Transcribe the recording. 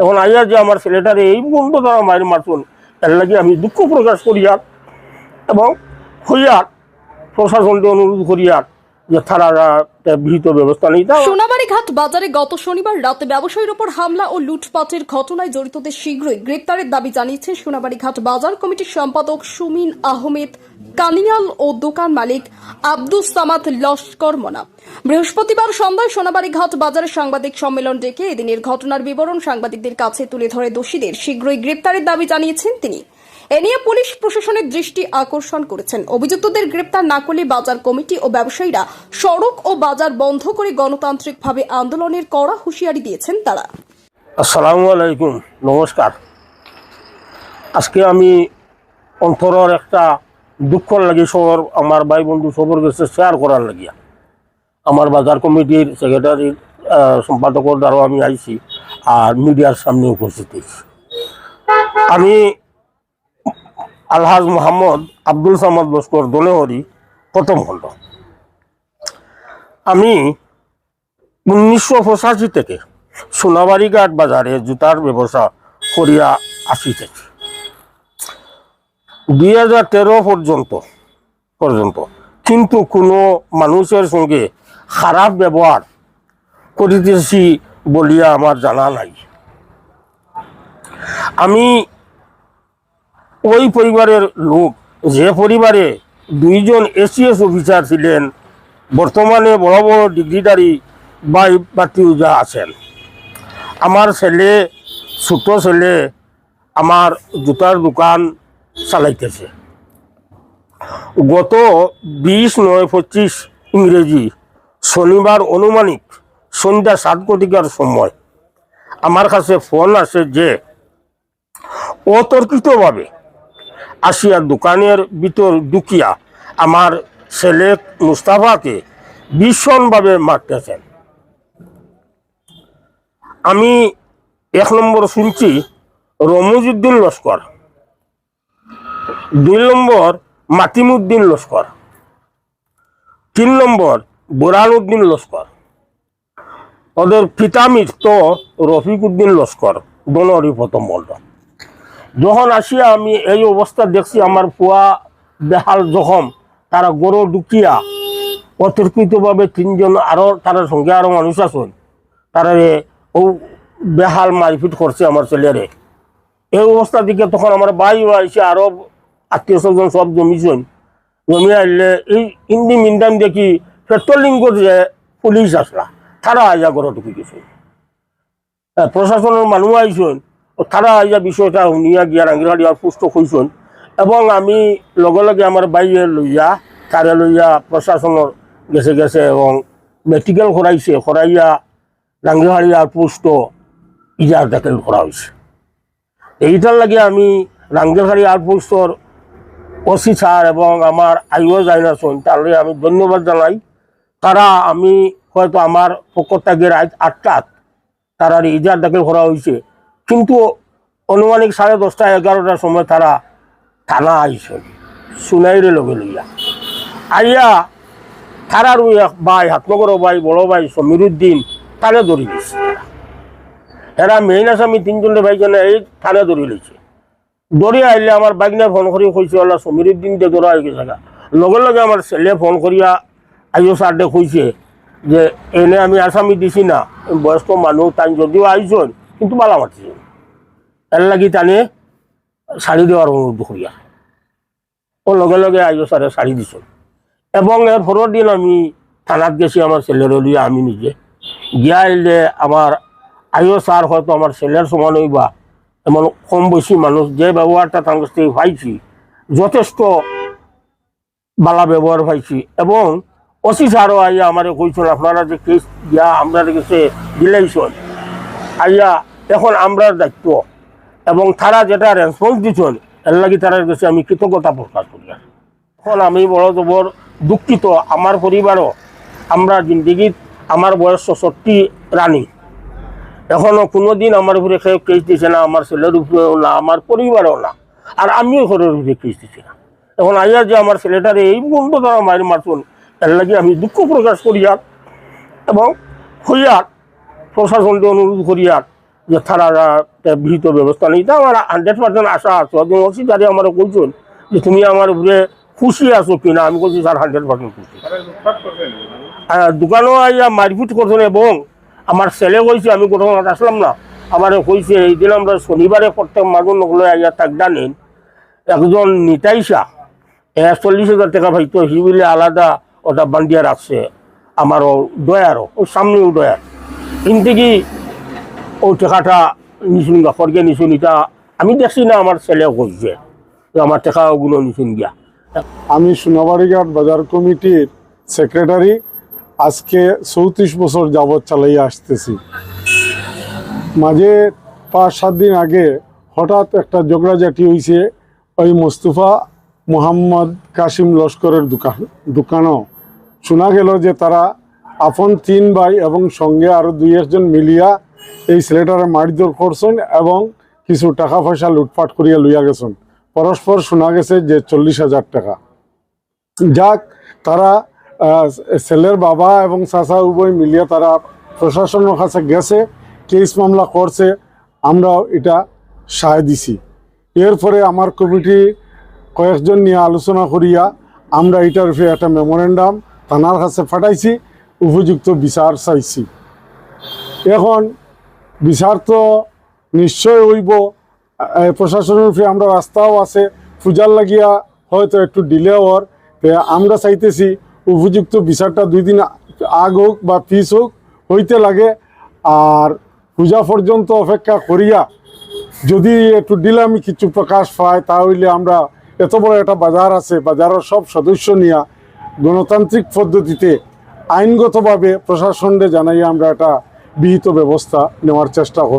এখন আইয়া যে আমার ছেলেটারে এই বন্ধ তারা মায়ের মারছুন, তার লাগে আমি দুঃখ প্রকাশ করিয়ার এবং হইয়ার প্রশাসনকে অনুরোধ করি যে দাবি জানিয়েছেন সোনাবাড়িঘাট বাজার কমিটির সম্পাদক সুমিন আহমেদ, কানিয়াল ও দোকান মালিক আব্দুস বৃহস্পতিবার সন্ধ্যায় সোনাবাড়িঘাট বাজারে সাংবাদিক সম্মেলন ডেকে এদিনের ঘটনার বিবরণ সাংবাদিকদের কাছে তুলে ধরে দোষীদের শীঘ্রই গ্রেপ্তারের দাবি জানিয়েছেন তিনি। এ নিয়ে পুলিশ প্রশাসনের দৃষ্টি আকর্ষণ করেছেন। অভিযুক্তদের গ্রেপ্তার না করলে বাজার কমিটি ও ব্যবসায়ীরা সড়ক ও বাজার বন্ধ করে গণতান্ত্রিকভাবে আন্দোলনের কড়া হুঁশিয়ারি দিয়েছেন তারা। আসসালামু আলাইকুম। নমস্কার। আজকে আমি অন্তরের একটা দুঃখর লাগি সবর আমার ভাই বন্ধু সবর কাছে শেয়ার করার লাগিয়া। আমার বাজার কমিটির সেক্রেটারির সম্পাদকের দ্বারাও আমি আইছি আর মিডিয়ার সামনে উপস্থিত হয়েছি। আমি আলহাজ মোহাম্মদ আব্দুল সামাদ লস্কর দলেহরি প্রথম খণ্ড। আমি উনিশশো পঁচাশি থেকে সোনাবাড়িঘাট বাজারে জুতার ব্যবসা করিয়া আসিতেছি। দুই হাজার তেরো পর্যন্ত পর্যন্ত। কিন্তু কোনো মানুষের সঙ্গে খারাপ ব্যবহার করিতেছি বলিয়া আমার জানা নাই। আমি ওই পরিবারের লোক, যে পরিবারে দুইজন এসিএস অফিসার ছিলেন, বর্তমানে বড় বড় ডিগ্রিধারী বাই বাতিউজা আছেন। আমার ছেলে, ছোট ছেলে আমার জুতার দোকান চালাইতেছে। গত বিশ নয় পঁচিশ ইংরেজি শনিবার অনুমানিক সন্ধ্যা সাত কোটিকার সময় আমার কাছে ফোন আসে যে, অতর্কিতভাবে আসিয়া দোকানের ভিতর ঢুকিয়া আমার ছেলে মুস্তাফাকে ভীষণভাবে মারতেছেন। আমি এক নম্বর শুনছি রমজুদ্দিন লস্কর। দুই নম্বর, মাতিমুদ্দিন লস্কর। তিন নম্বর বোরান উদ্দিন লস্কর। ওদের পিতা তো রফিক উদ্দিন লস্কর দোনোরই প্রথম বলল যখন আসিয়া আমি এই অবস্থা দেখছি, আমার ফুয়া বেহাল জখম, তারা গরু ঢুকিয়া অতর্কিতভাবে তিনজন আরও তার সঙ্গে আরও মানুষ আছেন। তারা ও বেহাল মারপিট করছে আমার ছেলেরে। এই অবস্থা দিকে তখন আমার ভাইও আইসে আরও আত্মীয় স্বজন সব জমিছেন। জমি আইলে এই ইন্দি মিন্দাম দেখি পেট্রোলিং যে পুলিশ আসলা। তারা আইয়া ঘরে ঢুকি গেছে প্রশাসনের মানুষ আইসেন তারা আইয়া বিষয়টা শুনিয়া গিয়া রাঙ্গিরাড়ি আর পুষ্ট হইছেন। এবং আমি লগে লগে আমার বাইরে লইয়া তারে লইয়া প্রশাসনের গেছে গেছে এবং মেডিকেল করাইছে করাইয়া রাঙ্গিহাড়ি আর পুষ্ট ইজার দাখিল করা হয়েছে এইটার লাগে আমি রাঙ্গিহাড়ি আর পুষ্টর ওসি স্যার এবং আমার আইও জাইনাসন তাহলে আমি ধন্যবাদ জানাই। তারা আমি হয়তো আমার পক্ষ থেকে রাত আটটাত তারা ইজার দাখিল করা হয়েছে কিন্তু অনুমানিক সাড়ে দশটা, এগারোটার সময় তারা থানা আইসন সুনাইরে লগে লইয়া। আইয়া তারার ওই ভাই, হাতনগর ভাই, বড় ভাই সমীরুদ্দিন তারে ধরি দিছে। এরা মেইন আসামি তিনজনের ভাইজনে এই থানে ধরি লইছে। দৌড়ে আইলে আমার বাইকনে ফোন করি, কইছে ওলা সমীরুদ্দিন দে, দৌড়া হয়ে গেছে লগে লগে আমার ছেলে ফোন করিয়া আইও স্যার দে কইছে যে, এনে আমি আসামি দিছি না। বয়স্ক মানুষ, তাই যদিও আইসন কিন্তু বালা মারছে এর লাগি টানে শাড়ি দেওয়ার অনুরোধ করিয়া। ও লগে লগে আইও স্যারে শাড়ি দিছ এবং এর পরের দিন আমি থানাত গেছি আমার ছেলের লিয়ে আমি নিজে। গিয়া আইলে আমার আইও স্যার হয়তো আমার ছেলের সমান হইবা। এমন কম বেশি মানুষ যে ব্যবহারটা তার কাছ থেকে পাইছি, যথেষ্ট বালা ব্যবহার পাইছি। এবং অসি স্যারও আইয়া আমার কইছেন, আপনারা যে কেস দিয়া আমরা কাছে দিলেইছেন, আইয়া এখন আমরা দায়িত্ব। এবং তারা যেটা রেসপন্স দিচ্ছেন এর লাগি তার কাছে আমি কৃতজ্ঞতা প্রকাশ করি। এখন আমি বড় জবর দুঃখিত, আমার পরিবারও আমরা জিন্দিগিত, আমার বয়স সত্যি রানী। এখনও কোনোদিন আমার উপরে কেউ কেস দিছে না, আমার ছেলের উপরেও না, আমার পরিবারও না। আর আমিও ঘরের উপরে কেস দিছি না। এখন আইয়া যে আমার ছেলেটারে এই বন্ধ দ্বারা মায়ের মারছুন, এর লাগে আমি দুঃখ প্রকাশ করিয়ার এবং হইয়ার, প্রশাসনকে অনুরোধ করিয়ার যে একটা বিহিত ব্যবস্থা নিতে আমার হান্ড্রেড পার্সেন্ট আশা আছে। এবং অসিদারে আমার কইছেন যে তুমি আমার উপরে খুশি আছো কিনা। আমি বলছি, স্যার হান্ড্রেড পার্সেন্ট খুশি। আর দোকানও আইয়া মারপিট করছেন এবং আমার ছেলে কইছে, আমি কোথাও আসলাম না। আমার কইছে, এই দিন আমরা শনিবারে প্রত্যেক মাগুর নগলে আইয়া তাক জানেন একজন নিতাইসা চল্লিশ হাজার টাকা ভাইতো, সি বলে আলাদা ওটা বান্ডিয়া রাখছে। আমারও দয়ারও ও সামনেও দয়ার কিন্তু কি ও টাকাটা নিশুন গা ফরগে নিশুন এটা আমি দেখছি না, আমার ছেলে কইছে যে আমার টাকা ওগুলো নিশুন গিয়া আমি সোনাবাড়িঘাট বাজার কমিটির সেক্রেটারি, আজকে চৌত্রিশ বছর যাবৎ চালাইয়া আসতেছি। মাঝে পাঁচ সাত দিন আগে হঠাৎ একটা ঝগড়াঝাটি হয়েছে ওই মোস্তফা মোহাম্মদ কাসিম লস্করের দোকান, দোকানও। শোনা গেল যে তারা আপন তিন ভাই এবং সঙ্গে আরও দুই একজন মিলিয়া এই ছেলেটারে মারধর করছেন এবং কিছু টাকা পয়সা লুটপাট করিয়া লইয়া গেছেন। পরস্পর শোনা গেছে যে চল্লিশ হাজার টাকা। যাক, তারা ছেলের বাবা এবং চাচা উভয় মিলিয়ে তারা প্রশাসনের কাছে গেছে, কেস মামলা করছে আমরা এটা সায় দিছি। এরপরে আমার কমিটি কয়েকজন নিয়ে আলোচনা করিয়া আমরা এটার উপরে একটা মেমোরেন্ডাম থানার কাছে ফাটাইছি উপযুক্ত বিচার চাইছি। এখন বিচার তো নিশ্চয় হইব প্রশাসনের উপরে আমরা রাস্তাও আছে। পূজার লাগিয়া হয়তো একটু ডিলে হওয়ার। আমরা চাইতেছি উপযুক্ত বিচারটা দুই দিন আগ হোক বা পিস হোক হইতে লাগে। আর পূজা পর্যন্ত অপেক্ষা করিয়া যদি একটু ডিলে আমি কিছু প্রকাশ পাই, তাহলে আমরা এত বড় একটা বাজার আছে, বাজারের সব সদস্য নিয়া গণতান্ত্রিক পদ্ধতিতে আইনগতভাবে প্রশাসনকে জানাই আমরা একটা বিহিত ব্যবস্থা নেওয়ার চেষ্টা করব